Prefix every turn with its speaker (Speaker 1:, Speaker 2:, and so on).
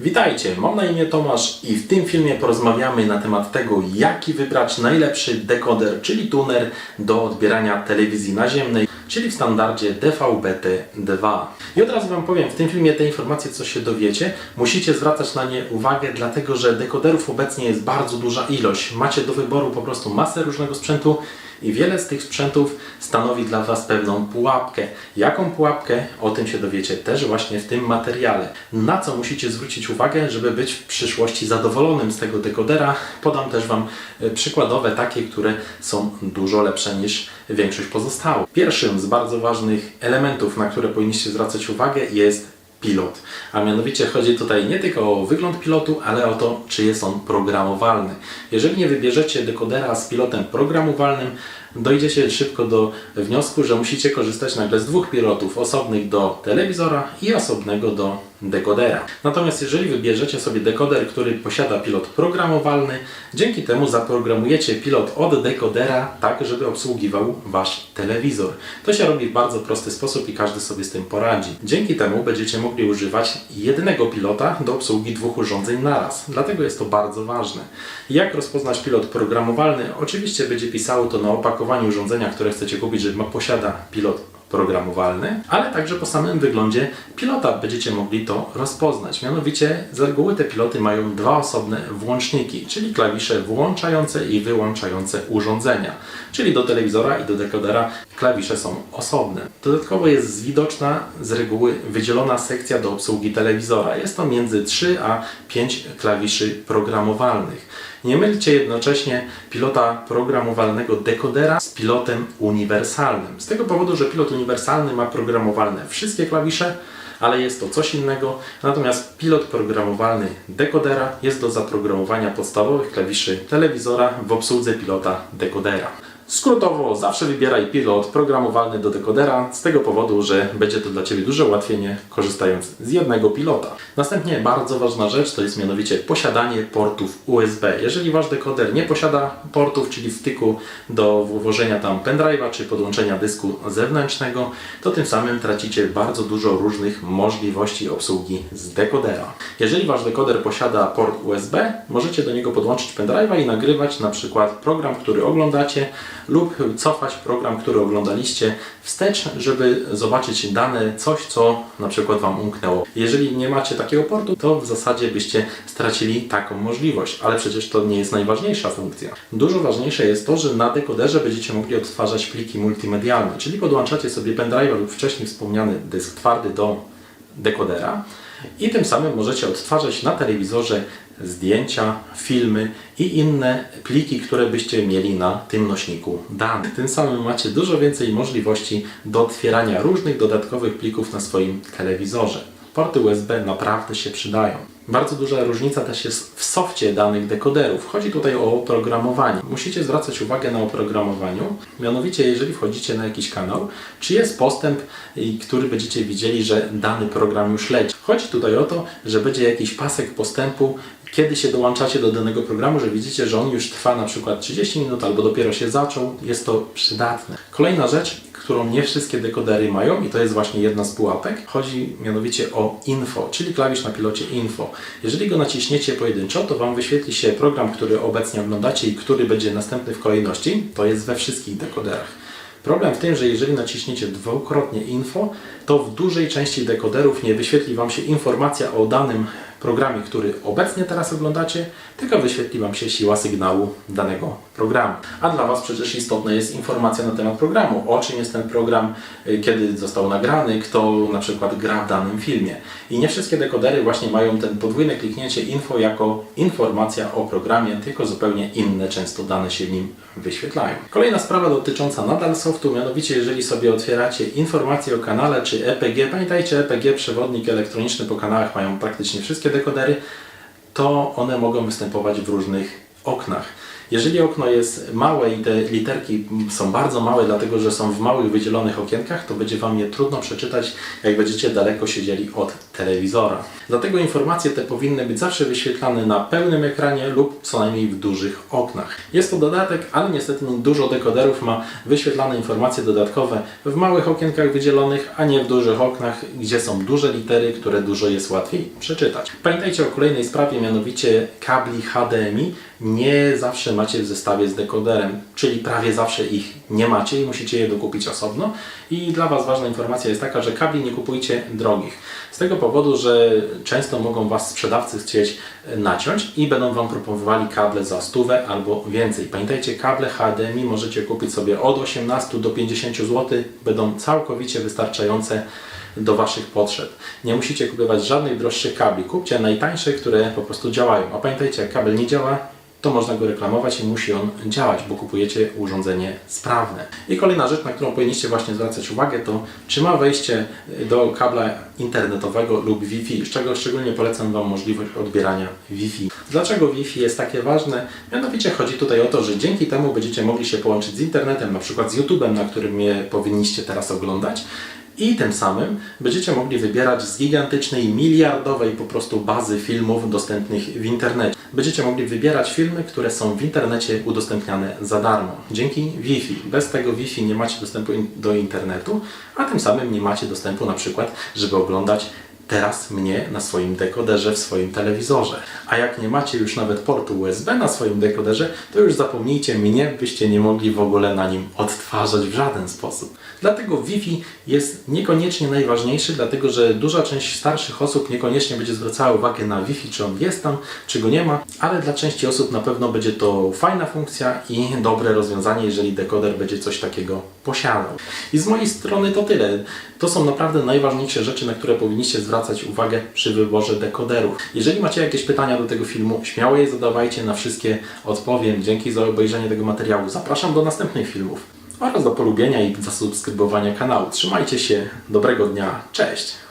Speaker 1: Witajcie, mam na imię Tomasz i w tym filmie porozmawiamy na temat tego, jaki wybrać najlepszy dekoder, czyli tuner do odbierania telewizji naziemnej, czyli w standardzie DVB-T2. I od razu Wam powiem, w tym filmie te informacje, co się dowiecie, musicie zwracać na nie uwagę, dlatego że dekoderów obecnie jest bardzo duża ilość. Macie do wyboru po prostu masę różnego sprzętu i wiele z tych sprzętów stanowi dla Was pewną pułapkę. Jaką pułapkę? O tym się dowiecie też właśnie w tym materiale. Na co musicie zwrócić uwagę, żeby być w przyszłości zadowolonym z tego dekodera? Podam też Wam e, przykładowe takie, które są dużo lepsze niż większość pozostałych. Pierwszym z bardzo ważnych elementów, na które powinniście zwracać uwagę jest pilot. A mianowicie chodzi tutaj nie tylko o wygląd pilotu, ale o to, czy jest on programowalny. Jeżeli nie wybierzecie dekodera z pilotem programowalnym, dojdziecie szybko do wniosku, że musicie korzystać nagle z dwóch pilotów, osobnych do telewizora i osobnego do dekodera. Natomiast jeżeli wybierzecie sobie dekoder, który posiada pilot programowalny, dzięki temu zaprogramujecie pilot od dekodera tak, żeby obsługiwał Wasz telewizor. To się robi w bardzo prosty sposób i każdy sobie z tym poradzi. Dzięki temu będziecie mogli używać jednego pilota do obsługi dwóch urządzeń naraz. Dlatego jest to bardzo ważne. Jak rozpoznać pilot programowalny? Oczywiście będzie pisało to na opakowaniu urządzenia, które chcecie kupić, że ma posiada pilot programowalny, ale także po samym wyglądzie pilota będziecie mogli to rozpoznać. Mianowicie z reguły te piloty mają dwa osobne włączniki, czyli klawisze włączające i wyłączające urządzenia. Czyli do telewizora i do dekodera klawisze są osobne. Dodatkowo jest widoczna z reguły wydzielona sekcja do obsługi telewizora. Jest to między 3 a 5 klawiszy programowalnych. Nie mylcie jednocześnie pilota programowalnego dekodera z pilotem uniwersalnym. Z tego powodu, że pilot uniwersalny ma programowalne wszystkie klawisze, ale jest to coś innego. Natomiast pilot programowalny dekodera jest do zaprogramowania podstawowych klawiszy telewizora w obsłudze pilota dekodera. Skrótowo, zawsze wybieraj pilot programowalny do dekodera z tego powodu, że będzie to dla Ciebie duże ułatwienie korzystając z jednego pilota. Następnie bardzo ważna rzecz to jest mianowicie posiadanie portów USB. Jeżeli Wasz dekoder nie posiada portów, czyli styku do włożenia tam pendrive'a czy podłączenia dysku zewnętrznego, to tym samym tracicie bardzo dużo różnych możliwości obsługi z dekodera. Jeżeli Wasz dekoder posiada port USB, możecie do niego podłączyć pendrive'a i nagrywać na przykład program, który oglądacie lub cofać program, który oglądaliście wstecz, żeby zobaczyć dane, coś co na przykład Wam umknęło. Jeżeli nie macie takiego portu, to w zasadzie byście stracili taką możliwość, ale przecież to nie jest najważniejsza funkcja. Dużo ważniejsze jest to, że na dekoderze będziecie mogli odtwarzać pliki multimedialne, czyli podłączacie sobie pendrive'a lub wcześniej wspomniany dysk twardy do dekodera i tym samym możecie odtwarzać na telewizorze zdjęcia, filmy i inne pliki, które byście mieli na tym nośniku danych. Tym samym macie dużo więcej możliwości do otwierania różnych dodatkowych plików na swoim telewizorze. Porty USB naprawdę się przydają. Bardzo duża różnica też jest w softie danych dekoderów. Chodzi tutaj o oprogramowanie. Musicie zwracać uwagę na oprogramowaniu. Mianowicie, jeżeli wchodzicie na jakiś kanał, czy jest postęp, który będziecie widzieli, że dany program już leci. Chodzi tutaj o to, że będzie jakiś pasek postępu, kiedy się dołączacie do danego programu, że widzicie, że on już trwa na przykład 30 minut albo dopiero się zaczął. Jest to przydatne. Kolejna rzecz, którą nie wszystkie dekodery mają i to jest właśnie jedna z pułapek. Chodzi mianowicie o info, czyli klawisz na pilocie info. Jeżeli go naciśniecie pojedynczo, to Wam wyświetli się program, który obecnie oglądacie i który będzie następny w kolejności. To jest we wszystkich dekoderach. Problem w tym, że jeżeli naciśniecie dwukrotnie info, to w dużej części dekoderów nie wyświetli Wam się informacja o danym programie, który obecnie teraz oglądacie, tylko wyświetli Wam się siła sygnału danego programu. A dla Was przecież istotna jest informacja na temat programu, o czym jest ten program, y, kiedy został nagrany, kto na przykład gra w danym filmie. I nie wszystkie dekodery właśnie mają ten podwójne kliknięcie info jako informacja o programie, tylko zupełnie inne często dane się w nim wyświetlają. Kolejna sprawa dotycząca nadal softu, mianowicie jeżeli sobie otwieracie informacje o kanale czy EPG, pamiętajcie EPG, przewodnik elektroniczny po kanałach mają praktycznie wszystkie dekodery, to one mogą występować w różnych oknach. Jeżeli okno jest małe i te literki są bardzo małe, dlatego że są w małych wydzielonych okienkach, to będzie Wam je trudno przeczytać, jak będziecie daleko siedzieli od telewizora. Dlatego informacje te powinny być zawsze wyświetlane na pełnym ekranie lub co najmniej w dużych oknach. Jest to dodatek, ale niestety no, dużo dekoderów ma wyświetlane informacje dodatkowe w małych okienkach wydzielonych, a nie w dużych oknach, gdzie są duże litery, które dużo jest łatwiej przeczytać. Pamiętajcie o kolejnej sprawie, mianowicie kabli HDMI nie zawsze macie w zestawie z dekoderem, czyli prawie zawsze ich nie macie i musicie je dokupić osobno. I dla Was ważna informacja jest taka, że kabli nie kupujcie drogich. Z tego powodu, że często mogą Was sprzedawcy chcieć e, naciąć i będą Wam proponowali kable za stówę albo więcej. Pamiętajcie, kable HDMI możecie kupić sobie od 18 do 50 zł, będą całkowicie wystarczające do Waszych potrzeb. Nie musicie kupować żadnych droższych kabli. Kupcie najtańsze, które po prostu działają. A pamiętajcie, jak kabel nie działa, to można go reklamować i musi on działać, bo kupujecie urządzenie sprawne. I kolejna rzecz, na którą powinniście właśnie zwracać uwagę, to czy ma wejście do kabla internetowego lub Wi-Fi, z czego szczególnie polecam Wam możliwość odbierania Wi-Fi. Dlaczego Wi-Fi jest takie ważne? Mianowicie chodzi tutaj o to, że dzięki temu będziecie mogli się połączyć z internetem, na przykład z YouTube'em, na którym mnie powinniście teraz oglądać. I tym samym będziecie mogli wybierać z gigantycznej, miliardowej po prostu bazy filmów dostępnych w internecie. Będziecie mogli wybierać filmy, które są w internecie udostępniane za darmo. Dzięki Wi-Fi. Bez tego Wi-Fi nie macie dostępu do internetu, a tym samym nie macie dostępu na przykład, żeby oglądać teraz mnie na swoim dekoderze w swoim telewizorze. A jak nie macie już nawet portu USB na swoim dekoderze, to już zapomnijcie mnie, byście nie mogli w ogóle na nim odtwarzać w żaden sposób. Dlatego Wi-Fi jest niekoniecznie najważniejszy, dlatego że duża część starszych osób niekoniecznie będzie zwracała uwagę na Wi-Fi, czy on jest tam, czy go nie ma, ale dla części osób na pewno będzie to fajna funkcja i dobre rozwiązanie, jeżeli dekoder będzie coś takiego posiadał. I z mojej strony to tyle. To są naprawdę najważniejsze rzeczy, na które powinniście zwracać uwagę przy wyborze dekoderów. Jeżeli macie jakieś pytania do tego filmu, śmiało je zadawajcie, na wszystkie odpowiem. Dzięki za obejrzenie tego materiału. Zapraszam do następnych filmów oraz do polubienia i zasubskrybowania kanału. Trzymajcie się, dobrego dnia, cześć!